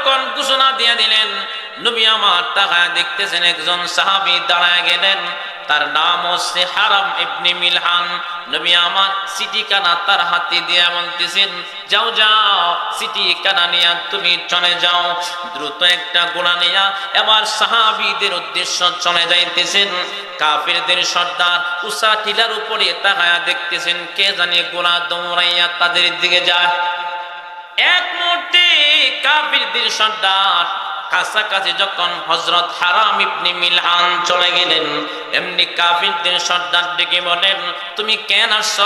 যখন ঘোষণা দিয়ে দিলেন, নবী আমার তাকায় দেখতেছেন একজন সাহাবী দাঁড়ায় গেলেন। তার নাম হচ্ছে হারাম ইবনে মিলহান। নবী আমার সিটি কানা তার হাতে দিয়ে বলতেছেন, যাও যাও সিটি কানা নিয়ে তুমি চলে যাও। দ্রুত একটা গোড়া নিয়া এবার সাহাবিদের উদ্দেশ্য চলে যাইতেছেন। কাফেরদের সর্দার উষা টিলার উপরে তাকায়া দেখতেছেন, কে জানে গোড়া দৌড়াইয়া তাদের দিকে যায়। এক মুহূর্তে কাফিরদের সর্দার কাছাকাছি যখন হজরত হারাম ইবনে মিলহান চলে গেলেন, এমনি কাফিরদের সর্দার ডেকে বলেন, তুমি কেন আসছ?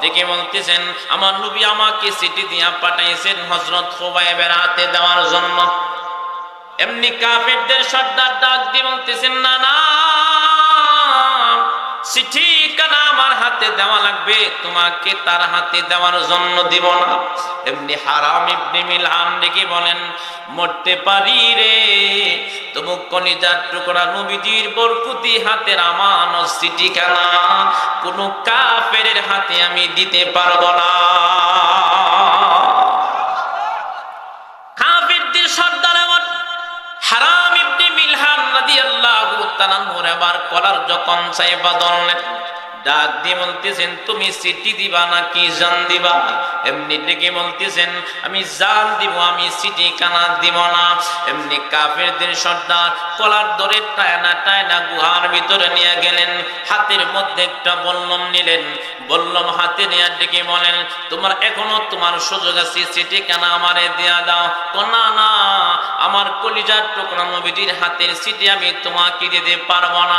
ডেকে বলতেছেন, আমার নবী আমাকে সিটি দিয়া পাঠাইছেন হজরত খোবাইবের হাতে দেওয়ার জন্য। এমনি কাফিরদের সর্দার ডাক দিয়ে বলতেছেন, না না। চিঠি কানা আমার হাতে দেওয়া লাগবে? তোমাকে তার হাতে দেওয়ার জন্য দিব না। এমনি হারাম ইবনে মিলহান ডেকে বলেন, মরতে পারি রে। তবু হাতের কানা? হাতে আমি দিতে পারব না। তাআলা এবার কলার যখন চাইবা ধরলেন ডাক দিয়ে বলতেছেন, তুমি সিটি দিবা নাকি জান দিবা? এমনি ডেকে বলতেছেন, আমি জান দিব, আমি সিটি কানা দিব না। এমনি কাফেরদের সর্দার কলার ধরে টায়না টায়না গুহার ভিতরে নিয়ে গেলেন। হাতের মধ্যে একটা বল্লম নিলেন। বল্লম হাতে নিয়ে ডেকে বলেন, তোমার এখনও তোমার সুযোগ আছে, সিটি কানা আমারে দেয়া দাও। না না, আমার কলিজার টুকরা নবীজির হাতের সিটি আমি তোমাকে দিতে পারব না।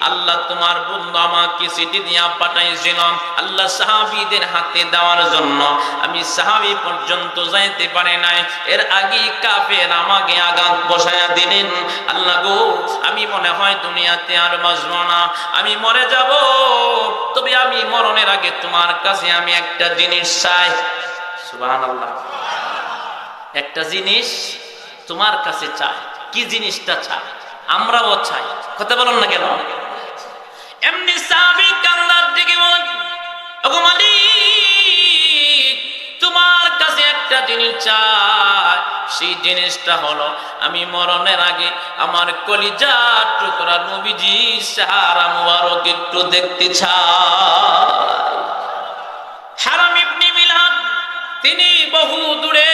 আল্লাহ তোমার বন্ধু আমাকে চিঠি দিয়া পাঠাইছিল। আল্লাহ সাহাবিদের হাতে দেওয়ার জন্য। আমি সাহাবি পর্যন্ত যাইতে পারি নাই। এর আগে কাফের আমাকে আঘাত বসায়া দিলেন। আল্লাহ গো, আমি মনে হয় দুনিয়াতে আর বাঁচব না। আমি মরে যাব। তবে আমি মরণের আগে তোমার কাছে আমি একটা জিনিস চাই। সুবহানাল্লাহ। একটা জিনিস তোমার কাছে চাই। কি জিনিসটা চাই? আমরাও চাই। কথা বলুন না কেন? এমনি সাহাবী কান্দার ওগো মালিক, তোমার কাছে একটা জিনিস চাই। সেই জিনিসটা হলো, আমি মরণের আগে আমার কলিজার টুকরা নবীজি সাহারা মুবারক একটু দেখতে চাই। হারাম ইবনে মিলাদ তিনি বহু দূরে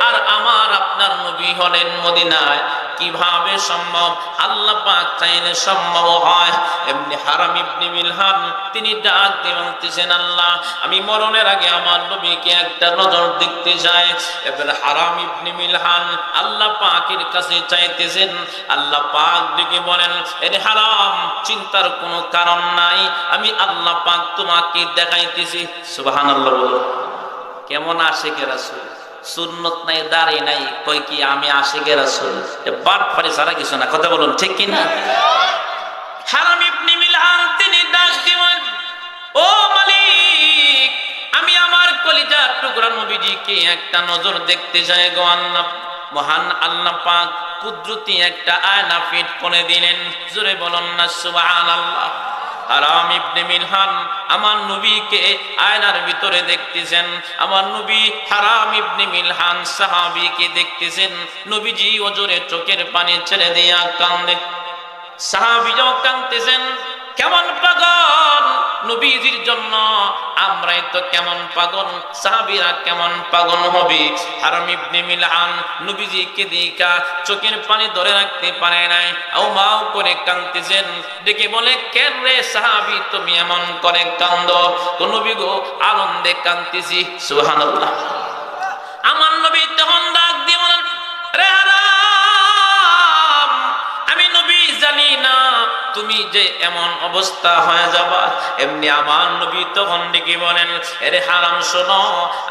আর আমার আপনার নবী হলেন মদিনায়। কীভাবে সম্ভব? আল্লাহ পাক চাইলে সম্ভব হয়। এমনি হারাম ইবনে মিলহান, তিনি ডাক দিয়ে বলতেছেন, আল্লাহ, আমি মরণের আগে আমার নবীকে একটা নজর দেখতে চাই। এবার হারাম ইবনে মিলহান আল্লাহ পাকের কাছে চাইতেছেন। আল্লাহ পাক ডেকে বলেন, এরে হারাম, চিন্তার কোনো কারণ নাই। আমি আল্লাহ পাক তোমাকে দেখাইতেছি। সুবহানাল্লাহ বলো কেমন আসে কে রাসূল। সুন্নত নাই দাঁড়িয়ে নাই, কই কি আমি আসে গে রাসূল বাট পারে সারা কিছু না, কথা বলুন, ঠিক কি না? হারাম মিলহান, তিনি ডাক দিবেন ও মালিক, আমি আমার কলিজার টুকরা নবীজিকে একটা নজর দেখতে চাই গো, আল্লাহ, মহান আল্লাহ পাক, কুদরতি একটা আয়না ফিট করে দিলেন। জোরে বলুন না, সুবহানাল্লাহ। হারাম ইবনে মিলহান আমার নবীকে আয়নার ভিতরে দেখতেছেন। আমার নবী হারাম ইবনে মিলহান সাহাবীকে দেখতেছেন। নবীজি ওজরে চোখের পানি ছেড়ে দিয়া কান্দে। সাহাবীও কান্দতেছেন কেমন পাগল নবীজির জন্য? আমরাই তো কেমন পাগল, সাহাবীরা কেমন পাগল হবে? হারাম ইবনে মিলহান নবীজিকে দিকা চোখের পানি ধরে রাখতে পারে নাই আও মাও করে কাঁদতেছেন। ডেকে বলে, কেন রে সাহাবী, তুমি এমন করে কান্দ তো নবী গো, আনন্দে কাঁদতেছি, সুবহানাল্লাহ। তুমি যে এমন অবস্থা হয়ে যাবা? এমনি আমার নবী তখন ডেকে বলেন, এরে হারাম শোনো,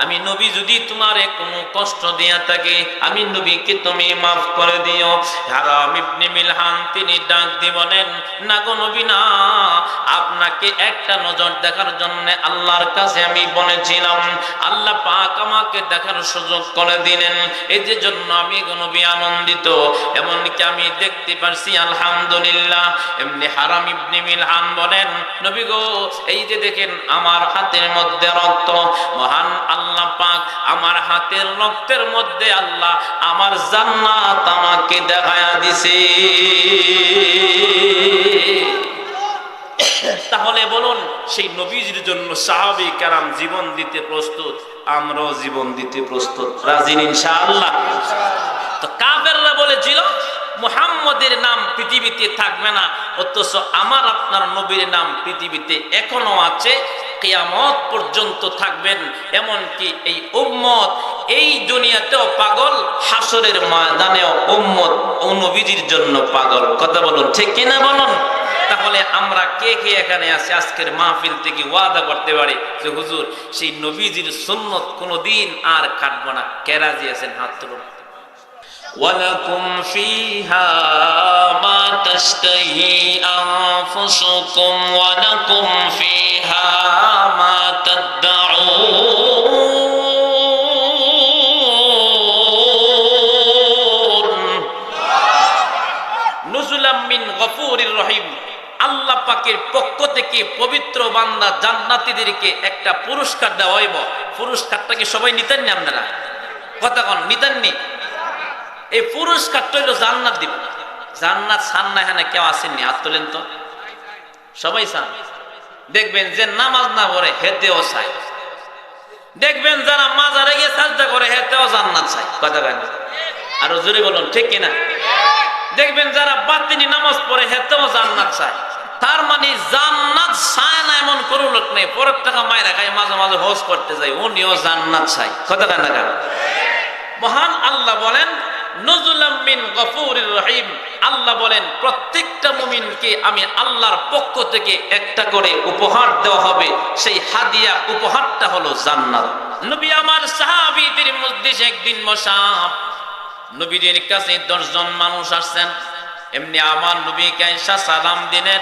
আমি নবী যদি তোমারে কোনো কষ্ট দিয়া থাকে, আমি নবীকে তুমি মাফ করে দিও। হারাম ইবনে মিলহান তিনি ডাক দিয়ে বলেন, না গো নবী না, আপনাকে একটা নজর দেখার জন্য আল্লাহর কাছে আমি বলেছিলাম। আল্লাহ পাক আমাকে দেখার সুযোগ করে দিলেন। এই যে জন্য আমি নবী আনন্দিত। এমনকি আমি দেখতে পারছি, আলহামদুলিল্লাহ। এমনি হারাম ইবনে বলেন, নবী গো, এই যে দেখেন আমার হাতের মধ্যে রক্ত, মহান আল্লাহ পাক আমার হাতের রক্তের মধ্যে আল্লাহ আমার জান্নাত আমাকে দেখায়া দিছে। তাহলে বলুন, সেই নবীজির জন্য সাহাবি কারাম জীবন দিতে প্রস্তুত, আমরাও জীবন দিতে প্রস্তুত। রাজিন ইনশাআল্লাহ? তো কাফেররা বলেছিল মুহাম্মদের নাম পৃথিবীতে থাকবে না, অথচ আমার আপনার নবীর নাম পৃথিবীতে এখনও আছে, কিয়ামত পর্যন্ত থাকবেন। এমনকি এই উম্মত, এই দুনিয়াতেও পাগল হাসরের ময়দানেও উম্মত নবীজির জন্য পাগল। কথা বলুন, ঠিক কিনা বলুন? তাহলে আমরা কে কে এখানে আছি? আজকের মাহফিল থেকে ওয়াদা করতে পারি যে হুজুর, সেই নবীজির সুন্নত কোনোদিন আর কাটবো না। কেরাজি আছেন? হাত তুলুন। ولكم فيها ما تشتهي أنفسكم ولكم فيها ما تدعون নুজুলাম মিন গফুরির রহিম আল্লাহ পাকের পক্ষ থেকে পবিত্র বান্দা জান্নাতীদেরকে একটা পুরস্কার দেওয়া হইব পুরস্কারটা কি সবাই নিতেন নি আপনারা কথা কন নিতেননি এই পুরস্কারটা হইল জান্নাত দিব। জান্নাত চান না এখানে কেউ আসেননি, হাত তোলেন তো। সবাই চান দেখবেন যে নামাজ না পড়ে হেতেও চায় দেখবেন যারা মাজারে গিয়ে সাজদা করে হেতেও জান্নাত চায় কথা কেন আরও জোরে বলুন, ঠিক কিনা? দেখবেন যারা বাতিনি নামাজ পড়ে হেতেও জান্নাত চায় তার মানে জান্নাত চায় না এমন কোনো লোক নেই। পরের টাকা মায়েরা খায়, মাঝে মাঝে হোস করতে যায়, উনিও জান্নাত চায় কথা কেন কেন? মহান আল্লাহ বলেন নজুলাম মিন গফুরির রহিম। আল্লাহ বলেন, প্রত্যেকটা মুমিনকে আমি আল্লাহর পক্ষ থেকে একটা করে উপহার দেওয়া হবে। সেই হাদিয়া উপহারটা হলো জান্নাত। নবী আমার সাহাবীদের মধ্যে একদিন মশাব, নবীদের কাছে দশজন মানুষ আসছেন। এমনি আমার নবীকে আয়েশা সালাম দিলেন,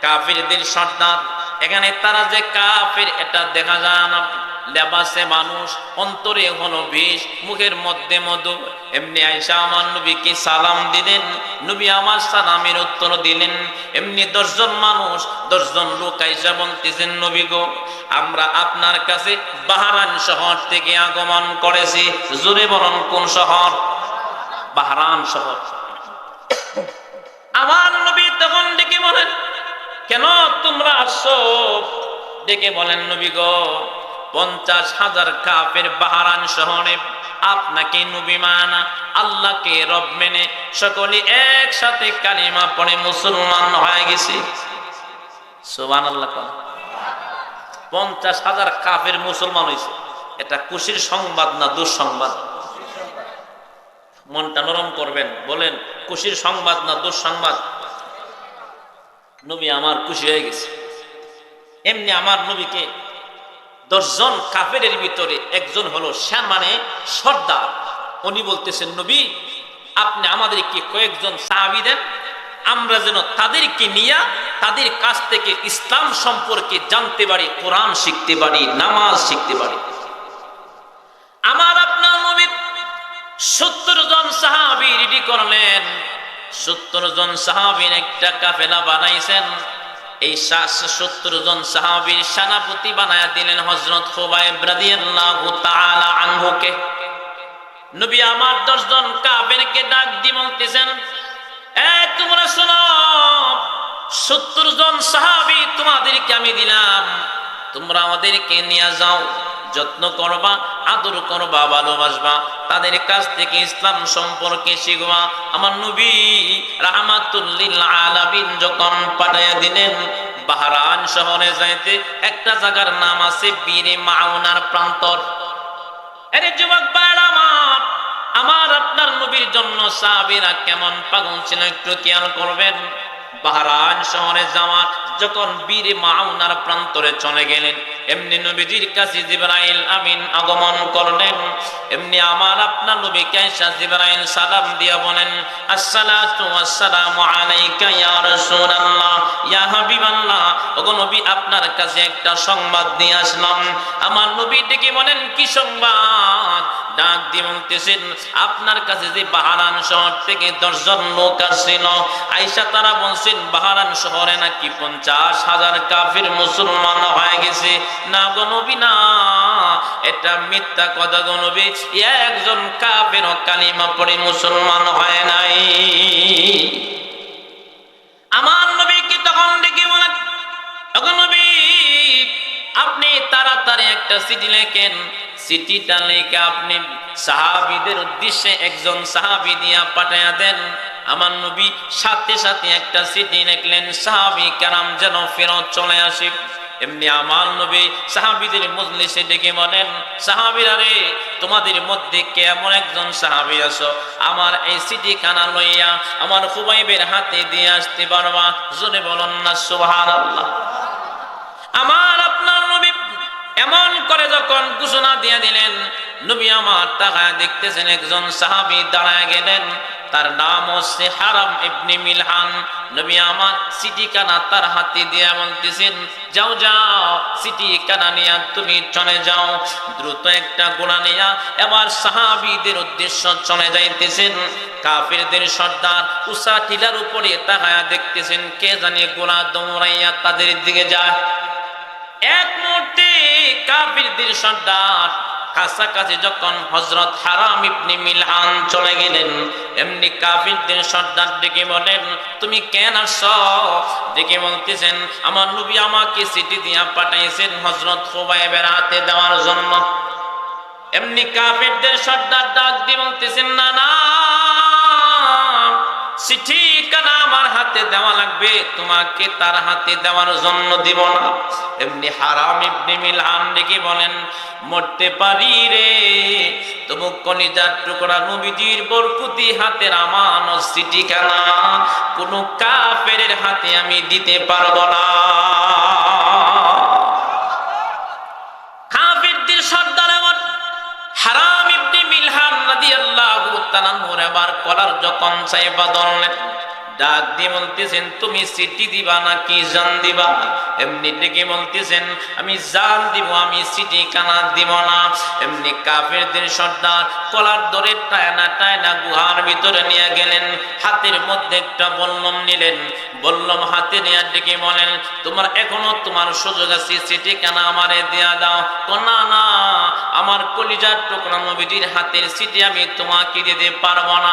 কাফিরদের সর্দার। এখানে তারা যে কাফির, এটা দেখা যায় না। লেবাসে মানুষ, অন্তরে হলো বিষ, মুখের মধ্যে মধু। এমনি আয়সা আমার নবীকে সালাম দিলেন, নবী আমার সালামের উত্তর দিলেন। এমনি দশজন মানুষ, দশজন লোক আইসা বলতেছেন, নবী গো, আমরা আপনার কাছে বাহারান শহর থেকে আগমন করেছি। জোরে বলুন, কোন শহর? বাহারান শহর। আমার নবী তখন ডেকে বলেন, কেন তোমরা আসছো? ডেকে বলেন, নবী গো পঞ্চাশ হাজার কাপের বাহারান শহরে আপনাকে নবী মানা, আল্লাহকে রব মেনে সকলে একসাথে কালিমা পড়ে মুসলমান হয়ে গেছে। সোবান আল্লাহ পঞ্চাশ হাজার কাফের মুসলমান হয়েছে এটা খুশির সংবাদ না দুঃসংবাদ? মনটা নরম করবেন, বলেন, খুশির সংবাদ না দুঃসংবাদ? নবী আমার খুশি হয়ে গেছে। এমনি আমার নবীকে দশজন কাফের ভিতরে একজন হলো শ্যান মানে সর্দার। উনি বলতেছেন, নবী, আপনি আমাদেরকে কয়েকজন সাহাবি দেন। আমরা যেন তাদেরকে নিয়ে তাদের কাছ থেকে ইসলাম সম্পর্কে জানতে পারি, কোরআন শিখতে পারি, নামাজ শিখতে পারি। আমার আপনার নবী সত্তর জন সাহাবি রেডি করলেন। সত্তর জন সাহাবির একটা কাফেলা বানাইছেন। এই সত্তর জন সাহাবির সেনাপতি বানায়া দিলেন হজরত খোবাইব রাদিয়াল্লাহু তাআলা আনহুকে। নবী আমার দশজন কাফেরকে ডাক দি বলতেছেন, এ, তোমরা শোনো, সত্তর জন সাহাবি তোমাদেরকে আমি দিলাম, তোমরা আমাদেরকে নিয়ে যাও। যত্ন করবা, আদর করবা, ভালোবাসবা। তাদের কাছ থেকে ইসলাম সম্পর্কে শিখবা। আমার নবী রাহমাতুল্লিল যখন পাঠাইয়া দিলেন বাহারান শহরে যাইতে একটা জায়গার নাম আছে বীরে মাউনার প্রান্তর। আরে যুবক ভাইরা আমার আপনার নবীর জন্য সাহাবীরা কেমন পাগল ছিল একটু খেয়াল করবেন। বাহরান শহরে যাওয়ার, যখন বীরে মাউনার প্রান্তরে চলে গেলেন এমনি নবীজির কাছে জিবরাইল আমিন আগমন করলেন। এমনি আমার আপনার নবী কাইসা জিবরাইল সালাম দিয়া বলেন, আসসালাতু আসসালামু আলাইকা ইয়া রাসূলুল্লাহ, ইয়া হাবিবাল্লাহ। ওগো নবী, আপনার কাছে একটা সংবাদ নিয়ে আসলাম। আমার নবী ডেকে বলেন, কি সংবাদ? ডাক দিয়ে বলতেছেন, আপনার কাছে যে বাহারান শহর থেকে দশজন লোক আসছিল, আইসা তারা বলছেন, বাহারান শহরে নাকি পঞ্চাশ হাজার কাফির মুসলমান হয়ে গেছে? না গো নবী, না। এটা মিথ্যা কথা গো নবী, একজন কাফের কালিমা পড়ে মুসলমান হয় নাই। আমার নবী কি তখন ডেকে বলেন নবী, আপনি তাড়াতাড়ি একটা চিঠি লেখেন। চিঠিটা লেখে আপনি সাহাবিদের উদ্দেশ্যে একজন সাহাবি দিয়া পাঠাইয়া দেন। আমার নবী সাথে সাথে একটা চিঠি লিখলেন, সাহাবি কারাম যেন ফেরত চলে আসে। এমনি আমার নবী সাহাবিদের মজলিসে ডেকে বলেন, সাহাবিরা রে, তোমাদের মধ্যে কে এমন একজন সাহাবি আছো? আমার এই সিটি খানা লইয়া আমার খুবাইবের হাতে দিয়ে আসতে পারবা? জোরে বলুন না, সুবহানাল্লাহ। আমার করে যখন ঘোষণা দিয়ে দিলেন, নবী আমার টাকায় দেখতেছেন একজন সাহাবি দাঁড়ায় গেলেন। তার নাম হচ্ছে হারাম ইবনে মিলহান। নবী আমার সিটি কানা তার হাতে দিয়ে বলতেছেন, যাও যাও সিটি কানা নিয়া তুমি চলে যাও। দ্রুত একটা গোড়া নিয়া এবার সাহাবিদের উদ্দেশ্য চলে যাইতেছেন। কাফিরদের সর্দার উষা টিলার উপরে তাকায়া দেখতেছেন, কে জানে গোড়া দৌড়াইয়া তাদের দিকে যায়। এক মুহূর্তে কাফিরদের সর্দার কাছাকাছি যখন হজরত হারাম ইবনে মিলহান চলে গেলেন, এমনি কাফিরদের সর্দার ডেকে বলেন, তুমি কেন আসছ? ডেকে বলতেছেন, আমার নবী আমাকে সিটি দিয়া পাঠাইছেন হজরত খোবাইবের হাতে দেওয়ার জন্য। এমনি কাফিরদের সর্দার ডাক দিয়ে বলতেছেন, না না। চিঠি কানা আমার হাতে দেওয়া লাগবে, তোমাকে তার হাতে দেওয়ার জন্য দিব না। এমনি হারাম ইবনে মিলহান ডেকে বলেন, মরতে পারি রে। তবু কলিজার টুকরা নবীজির বরকুতি হাতের আমান চিঠি কানা কাফের হাতে আমি দিতে পারব না কাফিরদের সর্দার এমন হারাম ইবনে মিলহান রাদিয়াল্লাহু তাআলা এবার কলার যখন চাইবা ধরলেন ডাক দিয়ে বলতেছেন, তুমি সিটি দিবা নাকি জান দিবা? এমনি ডেকে বলতেছেন, আমি জান দিব, আমি সিটি কানা দিব না। এমনি কাফেরদের সর্দার কলার ধরে টায়না টায়না গুহার ভিতরে নিয়ে গেলেন, হাতের মধ্যে একটা বল্লম নিলেন। বল্লম হাতে নিয়ে ডেকে বলেন, তোমার এখনও তোমার সুযোগ আছে সিটি কানা আমারে দেয়া দাও। তো, না না, আমার কলিজার টুকরা নবীজির হাতের সিটি আমি তোমাকে দিতে পারব না।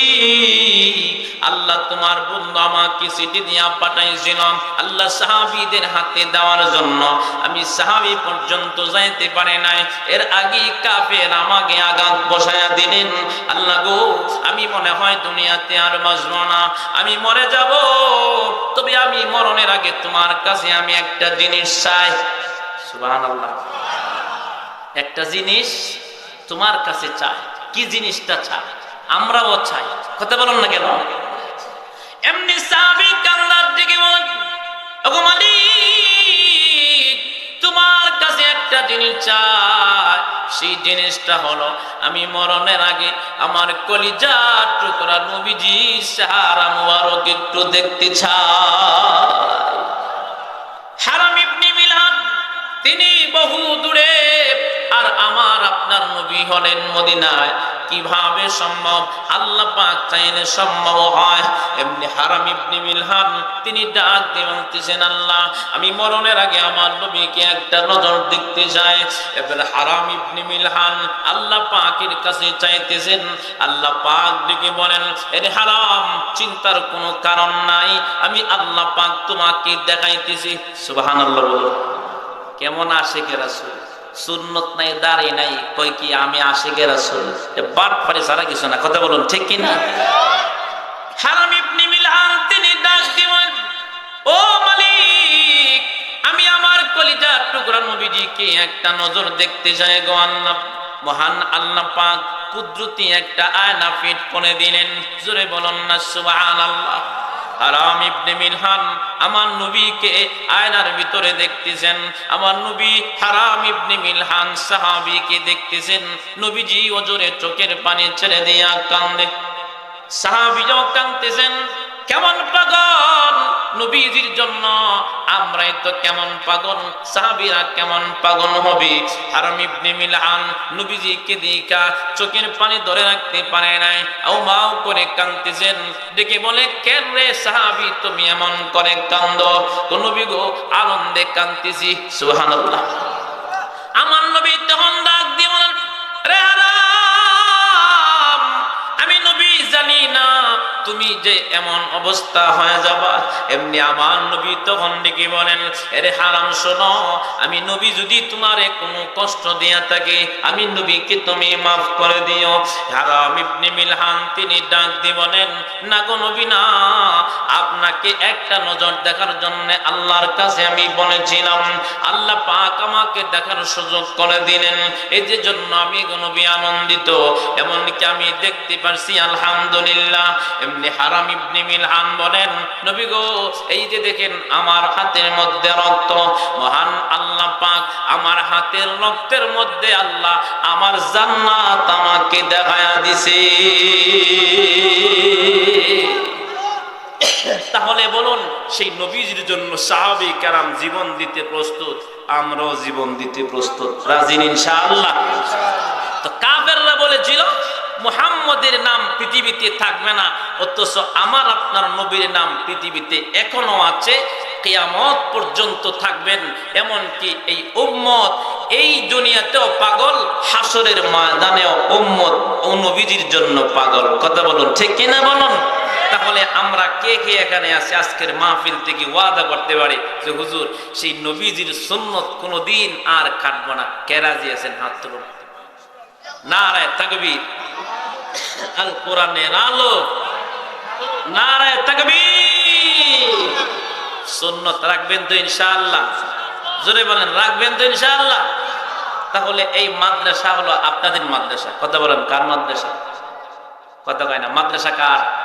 আল্লাহ তোমার বন্ধু আমাকে চিঠি দিয়া পাঠাইছিলাম আল্লাহ সাহাবিদের হাতে দেওয়ার জন্য। আমি সাহাবি পর্যন্ত যাইতে পারে নাই। এর আগে কাফের আমাকে আঘাত বসায়া দিলেন। আল্লাহ গো, আমি মনে হয় দুনিয়াতে আর বাঁচব না। আমি মরে যাব। তবে আমি মরণের আগে তোমার কাছে আমি একটা জিনিস চাই। সুবহানাল্লাহ। একটা জিনিস তোমার কাছে চাই। কি জিনিসটা চাই? আমরাও চাই। কথা বলুন না কেন? এমনি সাহাবী কান্নার দিকে তোমার কাছে একটা জিনিস চাই। সেই জিনিসটা হলো, আমি মরণের আগে আমার কলিজা টুকরা নবীজি সাহারা মুবারক একটু দেখতে চাই। হারাম ইবনে মিলহান তিনি বহু দূরে, আর আমার আপনার নবী হলেন মদিনায়। কীভাবে সম্ভব? আল্লাহ পাক চাইলে সম্ভব হয়। এমনি হারাম ইবনে মিলহান, তিনি ডাক দিয়ে আল্লাহ, আমি মরণের আগে আমার নবীকে একটা নজর দেখতে চাই। এবার হারাম ইবনে মিলহান আল্লাহ পাকের কাছে চাইতেছেন। আল্লাহ পাক ডেকে বলেন, এর হারাম, চিন্তার কোনো কারণ নাই। আমি আল্লাহ পাক তোমাকে দেখাইতেছি। সুবহানাল্লাহ কেমন আশেকে রাসুল? সুন্নত নাই, দাড়ি নাই, কই কি আমি আশেকে রাসুল? বাট পারে সারা কিছু না, কথা বলুন, ঠিক কি না হারাম মিলহান, তিনি ডাক দিবেন। ও মালিক, আমি আমার কলিজার টুকরা নবীজিকে একটা নজর দেখতে চাই গো আল্লাহ, মহান আল্লাহ পাক, কুদরতি একটা আয়না ফিট করে দিলেন। জোরে বলুন না, সুবহানাল্লাহ। হারাম ইবনে মিলহান, আমার নবীকে আয়নার ভিতরে দেখতেছেন। আমার নবী হারাম ইবনে মিলহান সাহাবীকে দেখতেছেন। নবীজি ওজরে চোখের পানি ছেড়ে দিয়া কান্দে সাহাবিও কাঁদতেছেন, কেমন পাগল! নবীজির জন্য। আমরাই তো কেমন পাগল, সাহাবিরা কেমন পাগল হবে? হারাম ইবনে মিলহান নবীজিকে দিকা চোখের পানি ধরে রাখতে পারে নাই আও মাও করে কাঁদতেছেন। ডেকে বলে কেন রে সাহাবি, তুমি এমন করে কান্দ তো নবী গো, আনন্দে কাঁদতেছি, সুবহানাল্লাহ। আমার নবী তুমি যে এমন অবস্থা হয়ে যাবা? এমনি আমার নবী তখন ডেকে বলেন, এরে হারাম শোনো, আমি নবী যদি তোমারে কোনো কষ্ট দিয়া থাকে, আমি নবীকে তুমি মাফ করে দিও। হারাম মিলহান তিনি ডাক বলেন, না গো নবী না, আপনাকে একটা নজর দেখার জন্য আল্লাহর কাছে আমি বলেছিলাম। আল্লাহ পাক আমাকে দেখার সুযোগ করে দিলেন। এই যে জন্য আমি নবী আনন্দিত। এমনকি আমি দেখতে পারছি, আলহামদুলিল্লাহ। এমনি হারাম ইবনে মিলহান বলেন, নবী গো, এই যে দেখেন আমার হাতের মধ্যে রক্ত, মহান আল্লাহ পাক আমার হাতের রক্তের মধ্যে আল্লাহ আমার জান্নাত আমাকে দেখায়া দিছে। তাহলে বলুন, সেই নবীজির জন্য সাহাবি কারাম জীবন দিতে প্রস্তুত, আমরাও জীবন দিতে প্রস্তুত। রাজিন ইনশাআল্লাহ? মুহাম্মদের নাম পৃথিবীতে থাকবে না, অথচ আমার আপনার নবীর নাম পৃথিবীতে এখনও আছে, কেয়ামত পর্যন্ত থাকবেন। এমনকি এই উম্মত, এই দুনিয়াতেও পাগল হাসরের ময়দানেও উম্মত ও নবীজির জন্য পাগল। কথা বলুন, ঠিক কিনা বলুন? তাহলে আমরা কে কে এখানে আছি? আজকের মাহফিল থেকে ওয়াদা করতে পারি যে, হুজুর, সেই নবীজির সুন্নত কোনোদিন আর কাটবো না। কেরাজি আছেন? হাত তুলুন। নারায় তাকবীর। আল কোরআনের আলো। নারায় তাকবীর। সুন্নত রাখবেন তো ইনশাআল্লাহ। জোরে বলেন, রাখবেন তো ইনশাআল্লাহ। তাহলে এই মাদ্রাসা হলো আপনাদের মাদ্রাসা। কথা বলেন, কার মাদ্রাসা? কথা কয় না, মাদ্রাসা কার?